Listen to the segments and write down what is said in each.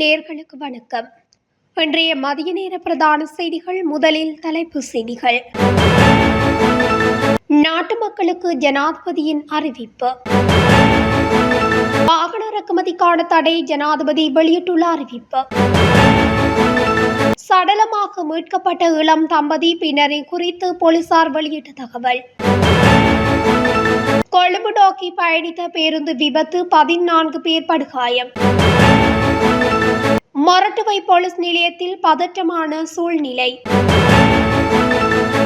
நேர்களுக்கு வணக்கம். இன்றைய மதிய நேர பிரதான செய்திகள் முதலில் தலைப்பு செய்திகள். நாட்டு மக்களுக்கு ஜனாதிபதியின் அறிவிப்பு. வாகன இறக்குமதிக்கான தடை ஜனாதிபதி வெளியிட்டுள்ள அறிவிப்பு. சடலமாக மீட்கப்பட்ட இளம் தம்பதி பின்னரை குறித்து போலீசார் வெளியிட்ட தகவல். கொழும்பு நோக்கி பயணித்த பேருந்து விபத்து பதினான்கு பேர் படுகாயம். மொரட்டுவை போலீஸ் நிலையத்தில் பதற்றமான சூழ்நிலை.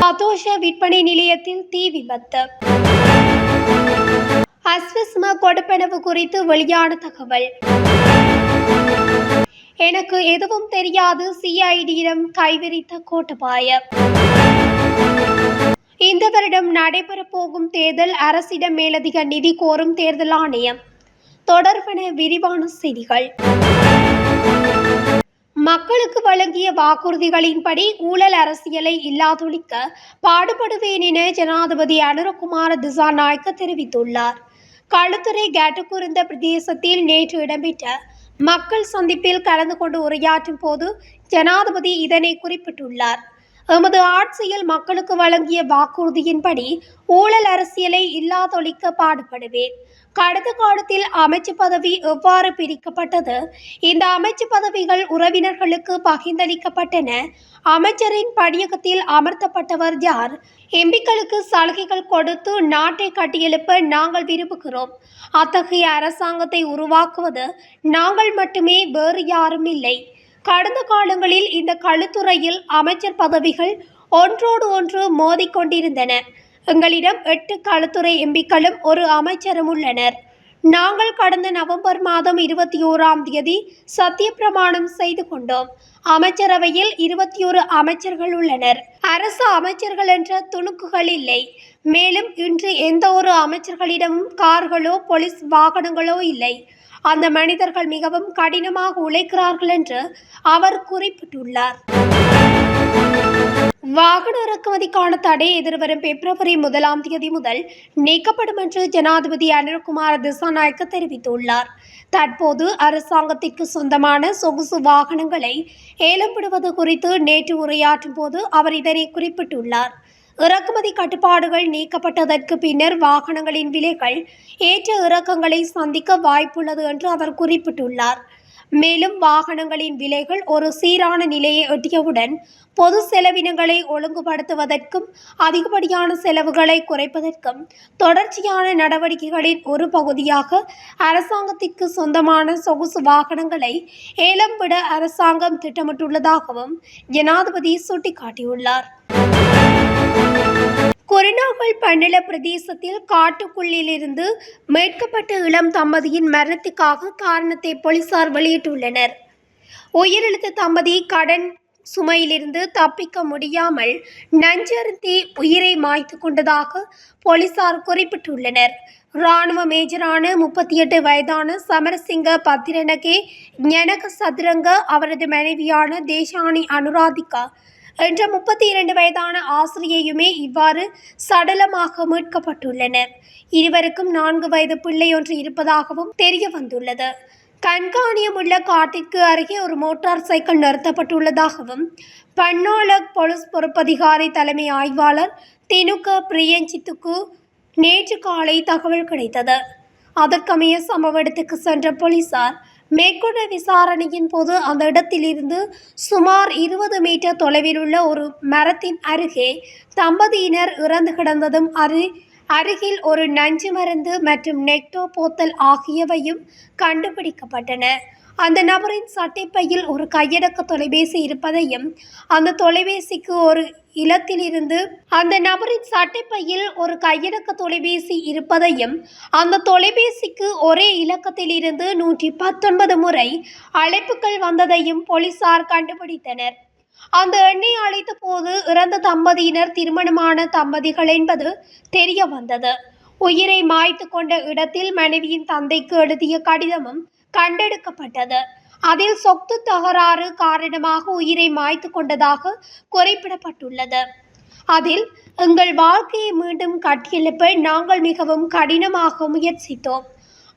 சதோஷ விற்பனை நிலையத்தில் தீ விபத்து. அஸ்விஸ்ம கொடுப்பனவு குறித்து வெளியான தகவல். எனக்கு எதுவும் தெரியாது சிஐடியிடம் கைவிரித்த கோட்டபாய இந்த வருடம் நடைபெறப் போகும் தேர்தல் அரசிடம் மேலதிக நிதி கோரும் தேர்தல் ஆணையம். தொடர்பென விரிவான செய்திகள். மக்களுக்கு வழங்கிய வாக்குறுதிகளின்படி ஊழல் அரசியலை இல்லாதொழிக்க பாடுபடுவேன் என ஜனாதிபதி அனுரகுமார திசாநாயக்க தெரிவித்துள்ளார். களுத்துறை கேட்டுக்குருந்த பிரதேசத்தில் நேற்று இடம்பெற்ற மக்கள் சந்திப்பில் கலந்து கொண்டு உரையாற்றும் போது ஜனாதிபதி இதனை குறிப்பிட்டுள்ளார். எமது ஆட்சியில் மக்களுக்கு வழங்கிய வாக்குறுதியின்படி ஊழல் அரசியலை இல்லாதொழிக்க பாடுபடுவேன். கடந்த காலத்தில் அமைச்சு பதவி எவ்வாறு பிரிக்கப்பட்டது? இந்த அமைச்சு பதவிகள் உறவினர்களுக்கு பகிர்ந்தளிக்கப்பட்டன. அமைச்சரின் படியகத்தில் அமர்த்தப்பட்டவர் யார்? எம்பிக்களுக்கு சலுகைகள் கொடுத்து நாட்டை கட்டியெழுப்ப நாங்கள் விரும்புகிறோம். அத்தகைய அரசாங்கத்தை உருவாக்குவது நாங்கள் மட்டுமே வேறு யாரும் இல்லை. கடந்த காலங்களில் இந்த களுத்துறையில் அமைச்சர் பதவிகள் ஒன்றோடு ஒன்று மோதிக்கொண்டிருந்தன. எங்களிடம் எட்டு களத்துறை எம்பிக்களும் ஒரு அமைச்சரும் உள்ளனர். நாங்கள் கடந்த நவம்பர் மாதம் இருபத்தி ஓராம் தேதி சத்தியப்பிரமாணம் செய்து கொண்டோம். அமைச்சரவையில் இருபத்தி ஒரு அமைச்சர்கள் உள்ளனர். அரசு அமைச்சர்கள் என்ற துணுக்குகள் இல்லை. மேலும் இன்று எந்த ஒரு அமைச்சர்களிடமும் கார்களோ போலீஸ் வாகனங்களோ இல்லை. அந்த மனிதர்கள் மிகவும் கடினமாக உழைக்கிறார்கள் என்று அவர் குறிப்பிட்டுள்ளார். வாகன இறக்குமதிக்கான தடை எதிர்வரும் பிப்ரவரி முதலாம் தேதி முதல் நீக்கப்படும் என்று ஜனாதிபதி அனில்குமார் திசாநாயக்க தெரிவித்துள்ளார். தற்போது அரசாங்கத்திற்கு சொந்தமான சொகுசு வாகனங்களை ஏலம் விடுவது குறித்து நேற்று உரையாற்றும் போது அவர் இதனை குறிப்பிட்டுள்ளார். இறக்குமதி கட்டுப்பாடுகள் நீக்கப்பட்டதற்கு பின்னர் வாகனங்களின் விலைகள் ஏற்ற இறக்கங்களை சந்திக்க வாய்ப்புள்ளது என்று அவர் குறிப்பிட்டுள்ளார். மேலும் வாகனங்களின் விலைகள் ஒரு சீரான நிலையை எட்டியவுடன் பொது செலவினங்களை ஒழுங்குபடுத்துவதற்கும் அதிகப்படியான செலவுகளை குறைப்பதற்கும் தொடர்ச்சியான நடவடிக்கைகளின் ஒரு பகுதியாக அரசாங்கத்திற்கு சொந்தமான சொகுசு வாகனங்களை ஏலம் விட அரசாங்கம் திட்டமிட்டுள்ளதாகவும் ஜனாதிபதி சுட்டிக்காட்டியுள்ளார். கொரோனாக்கள் பண்டல பிரதேசத்தில் காட்டுக்குள்ளிலிருந்து மீட்கப்பட்ட இளம் தம்பதியின் மரணத்துக்காக காரணத்தை போலீசார் வெளியிட்டுள்ளனர். உயிரிழந்த தம்பதி கடன் சுமையிலிருந்து தப்பிக்க முடியாமல் நஞ்சருந்தி உயிரை மாய்த்து கொண்டதாக போலீசார் குறிப்பிட்டுள்ளனர். இராணுவ மேஜரான முப்பத்தி எட்டு வயதான சமரசிங்க பத்திரனகே ஞனக சதுரங்க அவரது மனைவியான தேசானி அனுராதிகா என்ற முப்பத்தி இரண்டு வயதான ஆசிரியையுமே இவ்வாறு சடலமாக மீட்கப்பட்டுள்ளனர் இருவருக்கும் நான்கு வயது பிள்ளை ஒன்று இருப்பதாகவும் தெரிய வந்துள்ளது. கண்காணியமுள்ள காட்டிற்கு அருகே ஒரு மோட்டார் சைக்கிள் நிறுத்தப்பட்டுள்ளதாகவும் பன்னாளக் போலீஸ் பொறுப்பதிகாரி தலைமை ஆய்வாளர் தினுக பிரியஞ்சித்துக்கு நேற்று காலை தகவல் கிடைத்தது. அதற்கமைய சம்பவ இடத்துக்கு சென்ற போலீசார் மேற்கொண்ட விசாரணையின் போது அந்த இடத்திலிருந்து சுமார் இருபது மீட்டர் தொலைவில் உள்ள ஒரு மரத்தின் அருகே தம்பதியினர் இறந்து கிடந்ததும் அரு அருகில் ஒரு நஞ்சு மருந்து மற்றும் நெக்டோ போத்தல் ஆகியவையும் கண்டுபிடிக்கப்பட்டன. அந்த நபரின் சட்டைப்பையில் ஒரு கையடக்க தொலைபேசி இருப்பதையும் அந்த தொலைபேசிக்கு ஒரு இலத்திலிருந்து அந்த நபரின் சட்டைப்பையில் ஒரு கையடக்க தொலைபேசி இருப்பதையும் அந்த தொலைபேசிக்கு ஒரே இலக்கத்திலிருந்து நூற்றி பத்தொன்பது முறை அழைப்புகள் வந்ததையும் போலீசார் கண்டுபிடித்தனர். அந்த எண்ணை அழைத்த போது இறந்த தம்பதியினர் திருமணமான தம்பதிகள் என்பது தெரிய வந்தது. உயிரை மாய்த்து கொண்ட இடத்தில் மனைவியின் தந்தைக்கு எழுதிய கடிதமும் கண்டெடுக்கப்பட்டது. அதில் சொத்து தகராறு காரணமாக உயிரை மாய்த்து கொண்டதாக குறிப்பிடப்பட்டுள்ளது. அதில் எங்கள் வாழ்க்கையை மீண்டும் கட்டியெழுப்ப நாங்கள் மிகவும் கடினமாக முயற்சித்தோம்.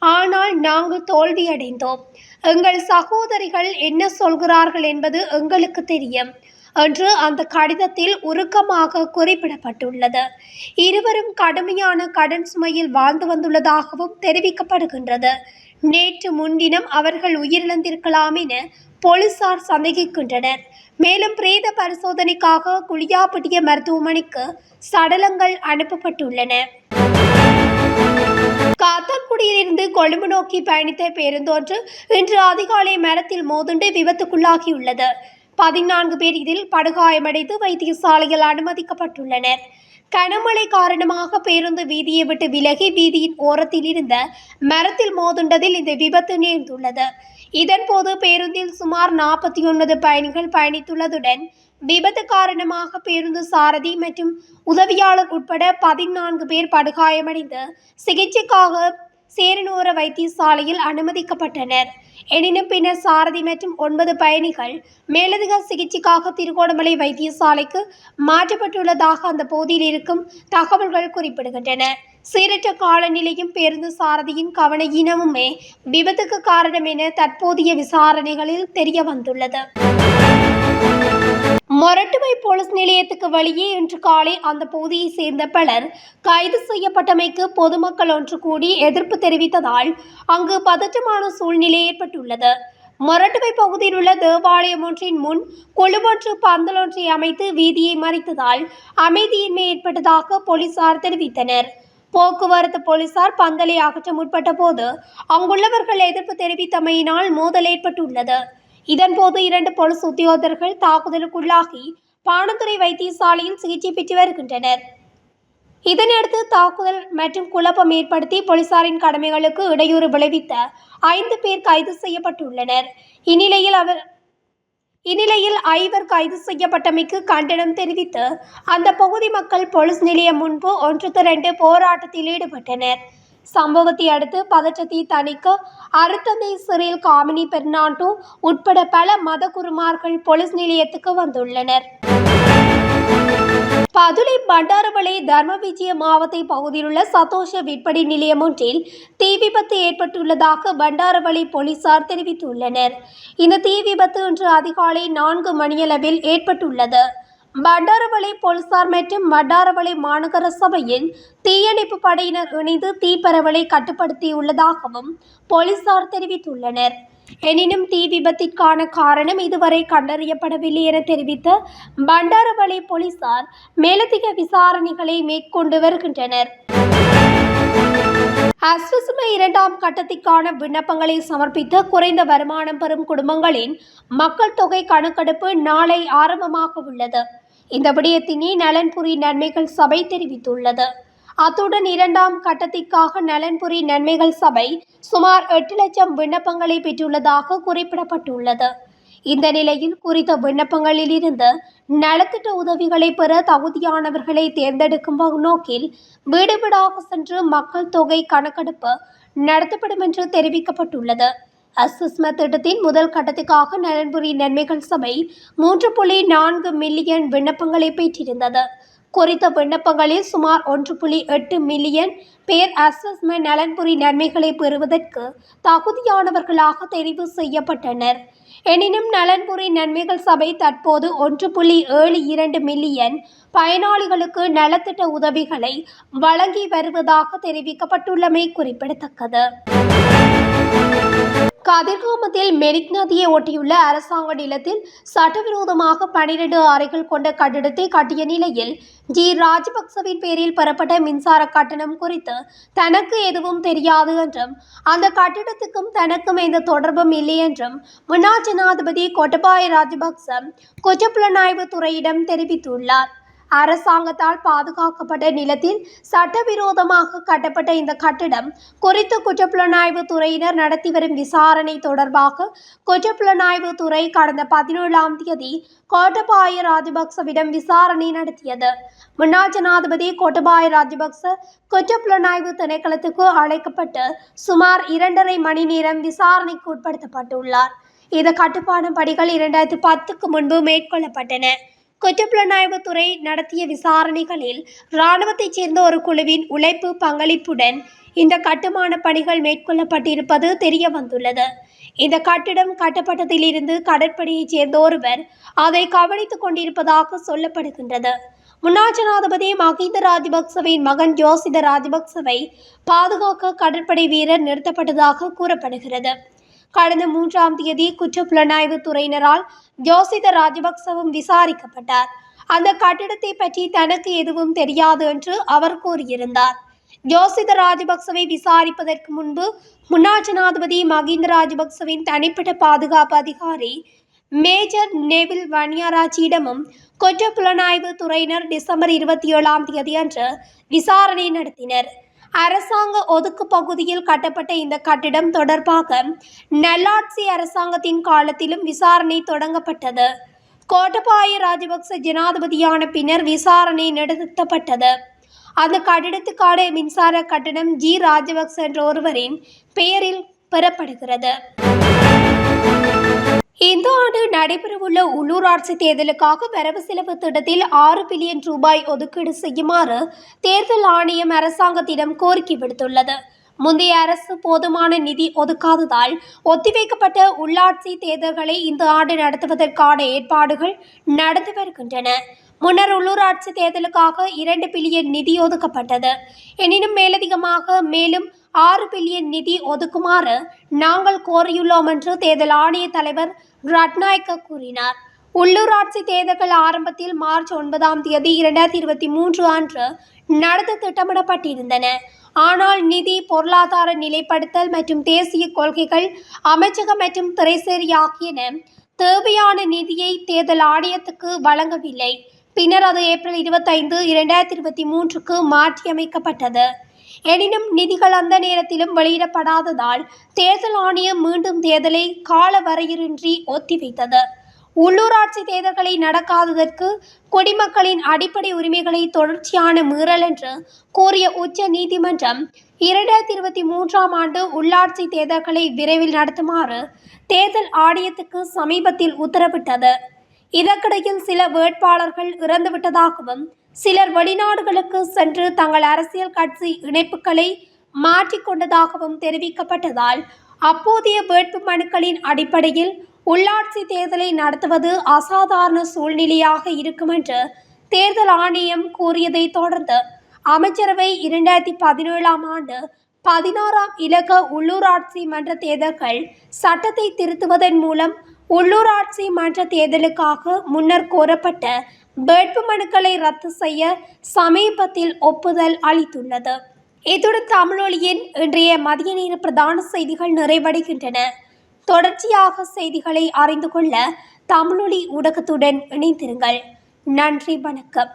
ஆனால் நாங்கள் தோல்வியடைந்தோம். எங்கள் சகோதரிகள் என்ன சொல்கிறார்கள் என்பது எங்களுக்கு தெரியும். என்று அந்த கடிதத்தில் உருக்கமாக குறிப்பிடப்பட்டுள்ளது. இருவரும் கடுமையான கடன் சுமையில் வாழ்ந்து வந்துள்ளதாகவும் தெரிவிக்கப்படுகின்றது. நேற்று முன்தினம் அவர்கள் உயிரிழந்திருக்கலாம் என போலீசார் சந்தேகிக்கின்றனர். மேலும் பிரேத பரிசோதனைக்காக குளியாப்பட்டிய மருத்துவமனைக்கு சடலங்கள் அனுப்பப்பட்டுள்ளன. காத்தான்குடியிலிருந்து கொழும்பு நோக்கி பயணித்த பேருந்தொன்று இன்று அதிகாலை மரத்தில் மோதுண்டு விபத்துக்குள்ளாகியுள்ளது. பதினான்கு பேர் இதில் படுகாயமடைந்து வைத்தியசாலையில் அனுமதிக்கப்பட்டுள்ளனர். கனமழை காரணமாக பேருந்து வீதியை விட்டு விலகி வீதியின் ஓரத்தில் இருந்த மரத்தில் மோதுண்டதில் இந்த விபத்து நேர்ந்துள்ளது. இதன்போது பேருந்தில் சுமார் நாற்பத்தி ஒன்பது பயணிகள் பயணித்துள்ளதுடன் விபத்து காரணமாக பேருந்து சாரதி மற்றும் உதவியாளர் உட்பட பதினான்கு பேர் படுகாயமடைந்து சிகிச்சைக்காக சேரனூர வைத்தியசாலையில் அனுமதிக்கப்பட்டனர். எனினும் பின்னர் சாரதி மற்றும் ஒன்பது பயணிகள் மேலதிக சிகிச்சைக்காக திருகோணமலை வைத்தியசாலைக்கு மாற்றப்பட்டுள்ளதாக அந்த பகுதியில் இருக்கும் தகவல்கள் குறிப்பிடுகின்றன. சீரற்ற காலநிலையும் பேருந்து சாரதியின் கவன இனமுமே விபத்துக்கு காரணம் என தற்போதைய விசாரணைகளில் தெரிய வந்துள்ளது மொரட்டுவை போலீஸ் நிலையத்துக்கு வழியே இன்று காலை அந்த பகுதியைச் சேர்ந்த பலர் கைது செய்யப்பட்டமைக்கு பொதுமக்கள் ஒன்று கூடி எதிர்ப்பு தெரிவித்ததால் அங்கு பதற்றமான சூழ்நிலை ஏற்பட்டுள்ளது. மொரட்டுமை பகுதியில் உள்ள தேவாலயம் ஒன்றின் முன் குழுவொன்று பந்தலொன்றை அமைத்து வீதியை மறைத்ததால் அமைதியின்மை ஏற்பட்டதாக போலீசார் தெரிவித்தனர். போக்குவரத்து போலீசார் பந்தலை அகற்ற முற்பட்ட போது அங்குள்ளவர்கள் எதிர்ப்பு தெரிவித்தமையினால் மோதல் ஏற்பட்டுள்ளது. இதன்போது இரண்டு போலீஸ் உத்தியோகர்கள் தாக்குதலுக்குள்ளாகி பானத்துறை வைத்தியசாலையில் சிகிச்சை பெற்று வருகின்றனர். இதனையடுத்து தாக்குதல் மற்றும் குழப்பம் ஏற்படுத்தி போலீசாரின் கடமைகளுக்கு இடையூறு விளைவித்த ஐந்து பேர் கைது செய்யப்பட்டுள்ளனர். இந்நிலையில் அவர் இந்நிலையில் ஐவர் கைது செய்யப்பட்டமைக்கு கண்டனம் தெரிவித்து அந்த பகுதி மக்கள் போலீஸ் நிலையம் முன்பு ஒன்று திரண்டு போராட்டத்தில் ஈடுபட்டனர். சம்பவத்தை அடுத்து பதற்றத்தை தணிக்க அருத்தந்தை சிறில் காமினி பெர்னாண்டோ உட்பட பல மத குருமார்கள் போலீஸ் நிலையத்துக்கு வந்துள்ளனர். பதுளை பண்டாரவளை தர்ம விஜய மாவட்ட பகுதியில் உள்ள சதோஷ விற்பனை நிலையம் ஒன்றில் தீ விபத்து ஏற்பட்டுள்ளதாக பண்டாரவளை போலீசார் தெரிவித்துள்ளனர். இந்த தீ விபத்து இன்று அதிகாலை நான்கு மணியளவில் ஏற்பட்டுள்ளது. பண்டாரவளை போலீசார் மற்றும் வட்டாரவளை மாநகர சபையின் தீயணைப்பு படையினர் இணைந்து தீப்பரவலை கட்டுப்படுத்தியுள்ளதாகவும் போலீசார் தெரிவித்துள்ளனர். எனினும் தீ விபத்திற்கான காரணம் இதுவரை கண்டறியப்படவில்லை என தெரிவித்த பண்டாரவளை போலீசார் மேலதிக விசாரணைகளை மேற்கொண்டு வருகின்றனர். அஸ்வசுமை இரண்டாம் கட்டத்திற்கான விண்ணப்பங்களை சமர்ப்பித்த குறைந்த வருமானம் பெறும் குடும்பங்களின் மக்கள் தொகை கணக்கெடுப்பு நாளை ஆரம்பமாக உள்ளது. இந்த விடயத்தினை நலன்புரி நன்மைகள் சபை தெரிவித்துள்ளது. அத்துடன் இரண்டாம் கட்டத்திற்காக நலன்புரி நன்மைகள் சபை சுமார் எட்டு லட்சம் விண்ணப்பங்களை பெற்றுள்ளதாக குறிப்பிடப்பட்டுள்ளது. இந்த நிலையில் குறித்த விண்ணப்பங்களில் இருந்து நலத்திட்ட உதவிகளை பெற தகுதியானவர்களை தேர்ந்தெடுக்கும் நோக்கில் வீடு வீடாக சென்று மக்கள் தொகை கணக்கெடுப்பு நடத்தப்படும் என்று தெரிவிக்கப்பட்டுள்ளது. அசுஸ்ம திட்டத்தின் முதல் கட்டத்துக்காக நலன்புரி நன்மைகள் சபை மூன்று புள்ளி நான்கு மில்லியன் விண்ணப்பங்களை பெற்றிருந்தது. குறித்த விண்ணப்பங்களில் சுமார் ஒன்று புள்ளி எட்டு மில்லியன் பேர் அசஸ்மெண்ட் நலன்புரி நன்மைகளை பெறுவதற்கு தகுதியானவர்களாக தெரிவு செய்யப்பட்டனர். எனினும் நலன்புரி நன்மைகள் சபை தற்போது ஒன்று புள்ளி ஏழு இரண்டு மில்லியன் பயனாளிகளுக்கு நலத்திட்ட உதவிகளை வழங்கி வருவதாக தெரிவிக்கப்பட்டுள்ளமை குறிப்பிடத்தக்கது. கதிர்காமத்தில் மெரிக் நதியை ஒட்டியுள்ள அரசாங்க நிலத்தில் சட்டவிரோதமாக பனிரெண்டு அறைகள் கொண்ட கட்டிடத்தை கட்டிய நிலையில் ஜி. ராஜபக்சவின் பேரில் பெறப்பட்ட மின்சார கட்டணம் குறித்து தனக்கு எதுவும் தெரியாது என்றும் அந்த கட்டிடத்துக்கும் தனக்கும் எந்த தொடர்பும் இல்லை என்றும் முன்னாள் ஜனாதிபதி கோட்டபாய ராஜபக்ச குற்றப்புலனாய்வு துறையிடம் தெரிவித்துள்ளார். அரசாங்கத்தால் பாதுகாக்கப்பட்ட நிலத்தில் சட்டவிரோதமாக கட்டப்பட்ட இந்த கட்டிடம் குறித்து குற்றப்புலனாய்வு துறையினர் நடத்தி வரும் விசாரணை தொடர்பாக குற்றப்புலனாய்வு துறை கடந்த பதினேழாம் தேதி கோட்டபாய ராஜபக்சவிடம் விசாரணை நடத்தியது. முன்னாள் ஜனாதிபதி கோட்டபாய ராஜபக்ச குற்றப்புலனாய்வு திணைக்களத்துக்கு அழைக்கப்பட்டு சுமார் இரண்டரை மணி நேரம் விசாரணைக்கு உட்படுத்தப்பட்டுள்ளார். இந்த கட்டுப்பாடு படிகள் இரண்டாயிரத்தி பத்துக்கு முன்பு மேற்கொள்ளப்பட்டன. குற்றப்புலனாய்வுத்துறை நடத்திய விசாரணைகளில் இராணுவத்தைச் சேர்ந்த ஒரு குழுவின் உழைப்பு பங்களிப்புடன் இந்த கட்டுமான பணிகள் மேற்கொள்ளப்பட்டிருப்பது தெரிய வந்துள்ளது இந்த கட்டிடம் கட்டப்பட்டதிலிருந்து கடற்படையைச் சேர்ந்த ஒருவர் அதை கவனித்துக் கொண்டிருப்பதாக சொல்லப்படுகின்றது. முன்னாள் ஜனாதிபதி மஹிந்த ராஜபக்சவின் மகன் ஜோசித ராஜபக்சவை பாதுகாக்க கடற்படை வீரர் நிறுத்தப்பட்டதாக கூறப்படுகிறது. கடந்த மூன்றாம் தேதி குற்றப்புலனாய்வு துறையினரால் ஜோசித ராஜபக்சவும் விசாரிக்கப்பட்டார். அந்த கட்டிடத்தை பற்றி தனக்கு எதுவும் தெரியாது என்று அவர் கூறியிருந்தார். ஜோசித ராஜபக்சவை விசாரிப்பதற்கு முன்பு முன்னாள் ஜனாதிபதி மகிந்த ராஜபக்சவின் தனிப்பட்ட பாதுகாப்பு அதிகாரி மேஜர் நெவில் வன்னியாராச்சியிடமும் குற்றப்புலனாய்வு துறையினர் டிசம்பர் இருபத்தி ஏழாம் தேதி அன்று விசாரணை நடத்தினர். அரசாங்க ஒதுக்கு பகுதியில் கட்டப்பட்ட இந்த கட்டிடம் தொடர்பாக நல்லாட்சி அரசாங்கத்தின் காலத்திலும் விசாரணை தொடங்கப்பட்டது. கோட்டபாய ராஜபக்ச ஜனாதிபதியான பின்னர் விசாரணை நடத்தப்பட்டது அந்த கட்டிடத்துக்கான மின்சார கட்டணம் ஜி. ராஜபக்ச என்ற ஒருவரின் பெயரில் பெறப்படுகிறது. இந்த ஆண்டு நடைபெறவுள்ள உள்ளூராட்சி தேர்தலுக்காக வரவு செலவு திட்டத்தில் ஆறு பில்லியன் ரூபாய் ஒதுக்கீடு செய்யுமாறு தேர்தல் ஆணையம் அரசாங்கத்திடம் கோரிக்கை விடுத்துள்ளது. முந்தைய அரசு போதுமான நிதி ஒதுக்காததால் ஒத்திவைக்கப்பட்ட உள்ளாட்சி தேர்தல்களை இந்த ஆண்டு நடத்துவதற்கான ஏற்பாடுகள் நடந்து வருகின்றன. முன்னர் உள்ளூராட்சி தேர்தலுக்காக இரண்டு பில்லியன் நிதி ஒதுக்கப்பட்டது. எனினும் மேலதிகமாக மேலும் ஆறு பில்லியன் நிதி ஒதுக்குமாறு நாங்கள் கோரியுள்ளோம் என்று தேர்தல் ஆணைய தலைவர் ரட்நாயக்க கூறினார். உள்ளூராட்சி தேர்தல்கள் ஆரம்பத்தில் மார்ச் ஒன்பதாம் தேதி இரண்டாயிரத்தி இருபத்தி மூன்று அன்று நடத்த திட்டமிடப்பட்டிருந்தன. ஆனால் நிதி பொருளாதார நிலைப்படுத்தல் மற்றும் தேசிய கொள்கைகள் அமைச்சகம் மற்றும் திரைசேரி ஆகியன தேவையான நிதியை தேர்தல் ஆணையத்துக்கு வழங்கவில்லை. பின்னர் அது ஏப்ரல் இருபத்தைந்து இரண்டாயிரத்தி இருபத்தி மூன்றுக்கு மாற்றியமைக்கப்பட்டது. எனினும் நிதிகள் அந்த நேரத்திலும் வெளியிடப்படாததால் தேர்தல் ஆணையம் மீண்டும் தேர்தலை காலவரையின்றி ஒத்திவைத்தது. உள்ளூராட்சி தேர்தல்களை நடக்காததற்கு குடிமக்களின் அடிப்படை உரிமைகளை தொடர்ச்சியான மீறல் என்று கூறிய உச்ச நீதிமன்றம் இரண்டாயிரத்தி இருபத்தி மூன்றாம் ஆண்டு உள்ளாட்சி தேர்தல்களை விரைவில் நடத்துமாறு தேர்தல் ஆணையத்துக்கு சமீபத்தில் உத்தரவிட்டது. இதற்கிடையில் சில வேட்பாளர்கள் இறந்துவிட்டதாகவும் சிலர் வெளிநாடுகளுக்கு சென்று தங்கள் அரசியல் கட்சி இணைப்புகளை மாற்றிக்கொண்டதாகவும் தெரிவிக்கப்பட்டதால் அப்போதைய வேட்பு மனுக்களின் அடிப்படையில் உள்ளாட்சி தேர்தலை நடத்துவது அசாதாரண சூழ்நிலையாக இருக்கும் என்று தேர்தல் ஆணையம் கூறியதை தொடர்ந்து அமைச்சரவை இரண்டாயிரத்தி பதினேழாம் ஆண்டு பதினாறாம் இலக்க உள்ளூராட்சி மன்ற தேர்தல்கள் சட்டத்தை திருத்துவதன் மூலம் உள்ளூராட்சி மன்ற தேர்தலுக்காக முன்னர் கோரப்பட்ட வேட்பு மனுக்களை ரத்து செய்ய சமீபத்தில் ஒப்புதல் அளித்துள்ளது. இத்துடன் தமிழொலியின் இன்றைய மதிய நேர பிரதான செய்திகள் நிறைவடைகின்றன. தொடர்ச்சியாக செய்திகளை அறிந்து கொள்ள தமிழொலி ஊடகத்துடன் இணைந்திருங்கள். நன்றி வணக்கம்.